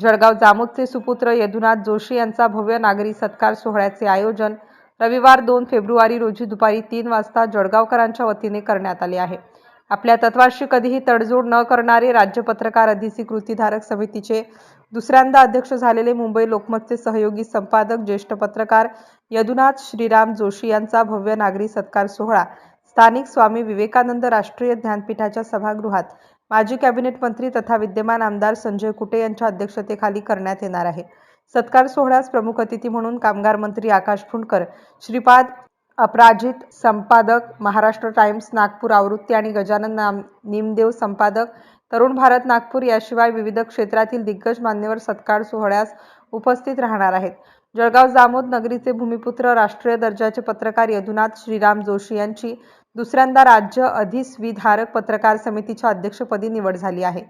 जळगाव जामोदचे सुपुत्र यदुनाथ जोशी यांचा भव्य नागरी सत्कार सोहळ्याचे आयोजन रविवार दोन फेब्रुवारी रोजी दुपारी तीन वाजता जळगावकरांच्या वतीने करण्यात आले आहे. आपल्या तत्वाशी कधीही तडजोड न करणारे राज्य पत्रकार अधिस्वीकृतीधारक समितीचे दुसऱ्यांदा अध्यक्ष झालेले मुंबई लोकमतचे सहयोगी संपादक ज्येष्ठ पत्रकार यदुनाथ श्रीराम जोशी यांचा भव्य नागरी सत्कार सोहळा स्थानिक स्वामी विवेकानंद राष्ट्रीय ज्ञानपीठाच्या सभागृहात माजी कॅबिनेट मंत्री तथा विद्यमान आमदार संजय कुटे यांच्या अध्यक्षतेखाली करण्यात येणार आहे. सत्कार सोहळ्यास प्रमुख अतिथी म्हणून कामगार मंत्री आकाश फुंडकर श्रीपाद अपराजित संपादक महाराष्ट्र टाइम्स नागपूर आवृत्ती आणि गजानन नाम निमदेव संपादक तरुण भारत नागपूर याशिवाय विविध क्षेत्रातील दिग्गज मान्यवर सत्कार सोहळ्यास उपस्थित राहणार आहेत. जळगाव जामोद नगरीचे भूमिपुत्र राष्ट्रीय दर्जाचे पत्रकार यदुनाथ श्रीराम जोशी यांची दुसऱ्यांदा राज्य अधिस्वीधारक पत्रकार समितीच्या अध्यक्षपदी निवड झाली आहे.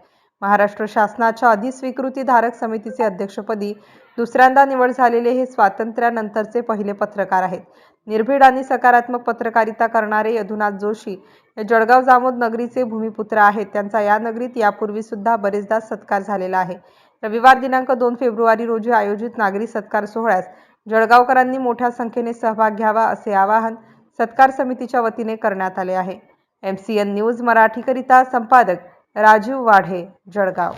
महाराष्ट्र शासनाच्या अधिस्वीकृतीधारक समितीचे अध्यक्षपदी दुसऱ्यांदा निवड झालेले हे स्वातंत्र्यानंतरचे पहिले पत्रकार आहेत. निर्भीड आणि सकारात्मक पत्रकारिता करणारे यदुनाथ जोशी हे जळगाव जामोद नगरीचे भूमिपुत्र आहेत. त्यांचा या नगरीत यापूर्वी सुद्धा बरेचदा सत्कार झालेला आहे. रविवार दिनांक दोन फेब्रुवारी रोजी आयोजित नागरी सत्कार सोहळ्यास जळगावकरांनी मोठ्या संख्येने सहभाग घ्यावा असे आवाहन सत्कार समितीच्या वतीने करण्यात आले आहे. एम सी एन न्यूज मराठीकरिता संपादक राजीव वाढे जळगाव.